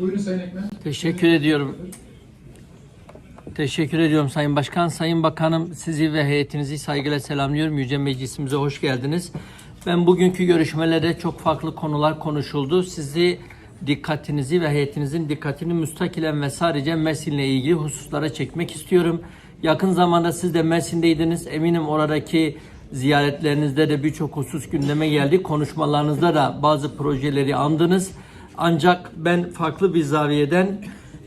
Buyurun Sayın Ekmen. Teşekkür ediyorum. Teşekkür ediyorum Sayın Başkan. Sayın Bakanım sizi ve heyetinizi saygıyla selamlıyorum. Yüce Meclisimize hoş geldiniz. Ben bugünkü görüşmelerde çok farklı konular konuşuldu. Sizi dikkatinizi ve heyetinizin dikkatini müstakilen ve sadece Mersin'le ilgili hususlara çekmek istiyorum. Yakın zamanda siz de Mersin'deydiniz. Eminim oradaki ziyaretlerinizde de birçok husus gündeme geldi. Konuşmalarınızda da bazı projeleri andınız. Ancak ben farklı bir zaviyeden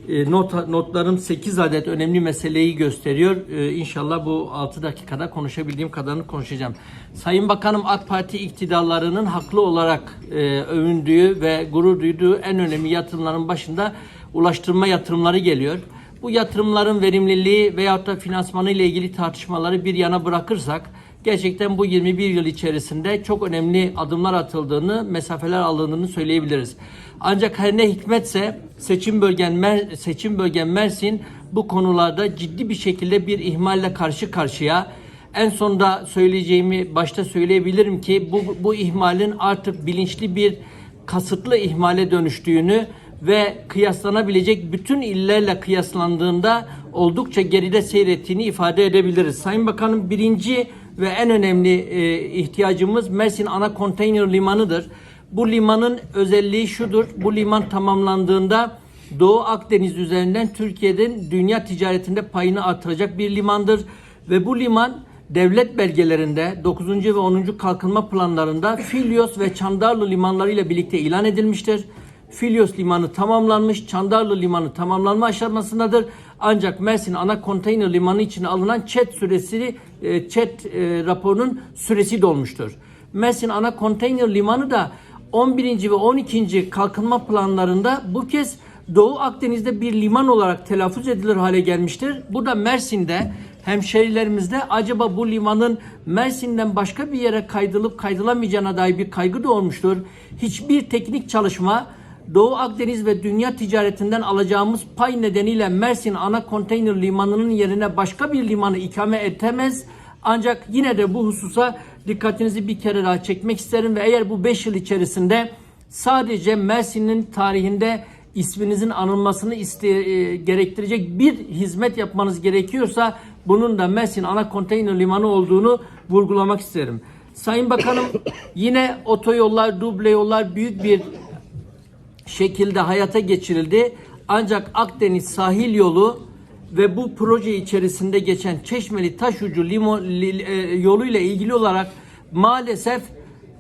e, not, notlarım 8 adet önemli meseleyi gösteriyor. E, inşallah bu 6 dakikada konuşabildiğim kadarını konuşacağım. Sayın Bakanım AK Parti iktidarlarının haklı olarak e, övündüğü ve gurur duyduğu en önemli yatırımların başında ulaştırma yatırımları geliyor. Bu yatırımların verimliliği veyahut da finansmanı ile ilgili tartışmaları bir yana bırakırsak gerçekten bu 21 yıl içerisinde çok önemli adımlar atıldığını, mesafeler alındığını söyleyebiliriz. Ancak her ne hikmetse seçim bölgen Mer- seçim bölgen Mersin bu konularda ciddi bir şekilde bir ihmalle karşı karşıya. En sonda söyleyeceğimi başta söyleyebilirim ki bu bu ihmalin artık bilinçli bir kasıtlı ihmale dönüştüğünü ve kıyaslanabilecek bütün illerle kıyaslandığında oldukça geride seyrettiğini ifade edebiliriz. Sayın Bakanım birinci ve en önemli e, ihtiyacımız Mersin ana konteyner limanıdır. Bu limanın özelliği şudur. Bu liman tamamlandığında Doğu Akdeniz üzerinden Türkiye'nin dünya ticaretinde payını artıracak bir limandır. Ve bu liman devlet belgelerinde 9. ve 10. kalkınma planlarında Filyos ve Çandarlı limanları ile birlikte ilan edilmiştir. Filyos limanı tamamlanmış, Çandarlı limanı tamamlanma aşamasındadır. Ancak Mersin ana konteyner limanı için alınan ÇED süresi, e, ÇED e, raporunun süresi dolmuştur. Mersin ana konteyner limanı da 11. ve 12. kalkınma planlarında bu kez Doğu Akdeniz'de bir liman olarak telaffuz edilir hale gelmiştir. Bu da Mersin'de hemşerilerimizde acaba bu limanın Mersin'den başka bir yere kaydılıp kaydılamayacağına dair bir kaygı doğmuştur. Hiçbir teknik çalışma Doğu Akdeniz ve dünya ticaretinden alacağımız pay nedeniyle Mersin ana konteyner limanının yerine başka bir limanı ikame etemez. Ancak yine de bu hususa dikkatinizi bir kere daha çekmek isterim ve eğer bu 5 yıl içerisinde sadece Mersin'in tarihinde isminizin anılmasını iste, e, gerektirecek bir hizmet yapmanız gerekiyorsa bunun da Mersin ana konteyner limanı olduğunu vurgulamak isterim. Sayın Bakanım yine otoyollar, duble yollar büyük bir şekilde hayata geçirildi. Ancak Akdeniz sahil yolu ve bu proje içerisinde geçen Çeşmeli Taşucu limon li, e, yoluyla ilgili olarak maalesef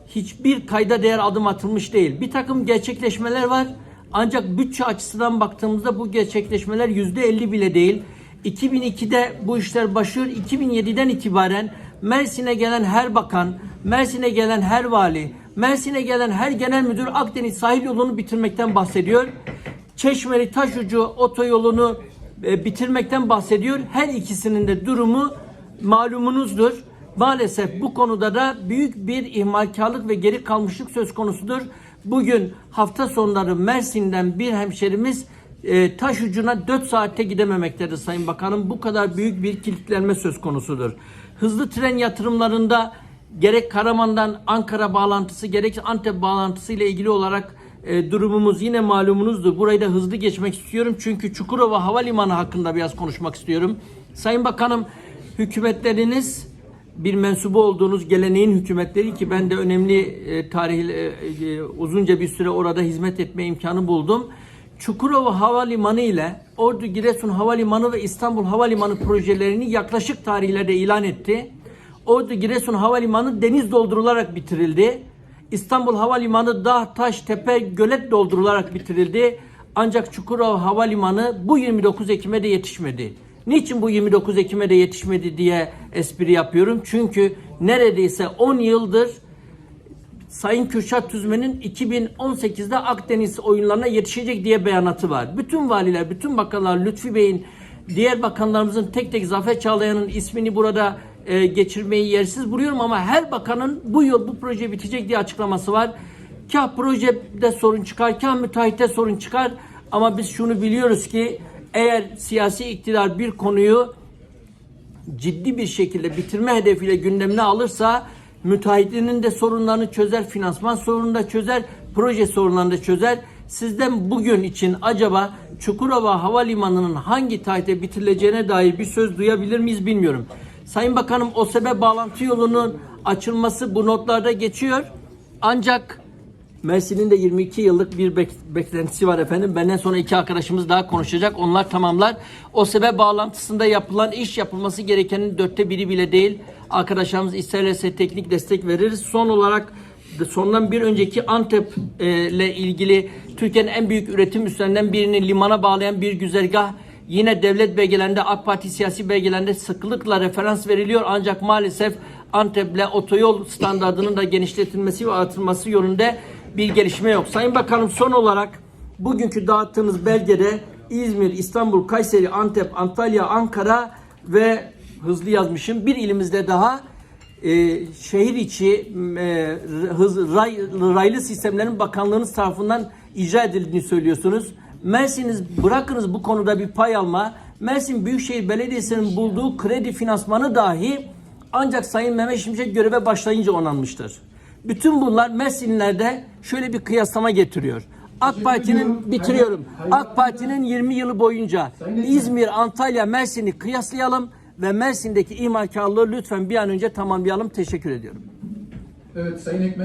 hiçbir kayda değer adım atılmış değil. Bir takım gerçekleşmeler var. Ancak bütçe açısından baktığımızda bu gerçekleşmeler yüzde elli bile değil. 2002'de bu işler başlıyor. 2007'den itibaren Mersin'e gelen her bakan, Mersin'e gelen her vali, Mersin'e gelen her genel müdür Akdeniz sahil yolunu bitirmekten bahsediyor. Çeşmeli Taşucu otoyolunu e, bitirmekten bahsediyor. Her ikisinin de durumu malumunuzdur. Maalesef bu konuda da büyük bir ihmalkarlık ve geri kalmışlık söz konusudur. Bugün hafta sonları Mersin'den bir hemşerimiz e, taş ucuna 4 saatte gidememektedir Sayın Bakanım. Bu kadar büyük bir kilitlenme söz konusudur. Hızlı tren yatırımlarında gerek Karaman'dan Ankara bağlantısı gerek Antep bağlantısı ile ilgili olarak e, durumumuz yine malumunuzdur. Burayı da hızlı geçmek istiyorum. Çünkü Çukurova Havalimanı hakkında biraz konuşmak istiyorum. Sayın Bakanım hükümetleriniz bir mensubu olduğunuz geleneğin hükümetleri ki ben de önemli e, tarih e, e, uzunca bir süre orada hizmet etme imkanı buldum. Çukurova Havalimanı ile Ordu Giresun Havalimanı ve İstanbul Havalimanı projelerini yaklaşık tarihlerde ilan etti. Ordu Giresun Havalimanı deniz doldurularak bitirildi. İstanbul Havalimanı dağ, taş, tepe, gölet doldurularak bitirildi. Ancak Çukurova Havalimanı bu 29 Ekim'e de yetişmedi. Niçin bu 29 Ekim'e de yetişmedi diye espri yapıyorum. Çünkü neredeyse 10 yıldır Sayın Kürşat Tüzmen'in 2018'de Akdeniz oyunlarına yetişecek diye beyanatı var. Bütün valiler, bütün bakanlar, Lütfi Bey'in, diğer bakanlarımızın tek tek Zafer Çağlayan'ın ismini burada e, geçirmeyi yersiz buluyorum ama her bakanın bu yıl bu proje bitecek diye açıklaması var. Kah projede sorun çıkar, kah müteahhite sorun çıkar ama biz şunu biliyoruz ki eğer siyasi iktidar bir konuyu ciddi bir şekilde bitirme hedefiyle gündemine alırsa müteahhitinin de sorunlarını çözer, finansman sorununu da çözer, proje sorunlarını da çözer. Sizden bugün için acaba Çukurova Havalimanı'nın hangi tarihte bitirileceğine dair bir söz duyabilir miyiz bilmiyorum. Sayın Bakanım OSB bağlantı yolunun açılması bu notlarda geçiyor. Ancak Mersin'in de 22 yıllık bir bek- beklentisi var efendim. Benden sonra iki arkadaşımız daha konuşacak. Onlar tamamlar. O sebep bağlantısında yapılan iş yapılması gerekenin dörtte biri bile değil. Arkadaşlarımız isterlerse teknik destek veririz. Son olarak sondan bir önceki Antep e, ile ilgili Türkiye'nin en büyük üretim üslerinden birini limana bağlayan bir güzergah Yine devlet belgelerinde AK Parti siyasi belgelerinde sıklıkla referans veriliyor ancak maalesef Antep'le otoyol standartının da genişletilmesi ve artırılması yönünde bir gelişme yok. Sayın Bakanım son olarak bugünkü dağıttığınız belgede İzmir, İstanbul, Kayseri, Antep, Antalya, Ankara ve hızlı yazmışım bir ilimizde daha e, şehir içi e, hız, ray, raylı sistemlerin bakanlığınız tarafından icra edildiğini söylüyorsunuz. Mersin'iz bırakınız bu konuda bir pay alma. Mersin Büyükşehir Belediyesi'nin bulduğu kredi finansmanı dahi ancak Sayın Mehmet Şimşek göreve başlayınca onanmıştır. Bütün bunlar Mersinlerde şöyle bir kıyaslama getiriyor. AK Parti'nin bitiriyorum. AK Parti'nin 20 yılı boyunca İzmir, Antalya, Mersin'i kıyaslayalım ve Mersin'deki imarkarlığı lütfen bir an önce tamamlayalım. Teşekkür ediyorum. Evet Sayın Ekmen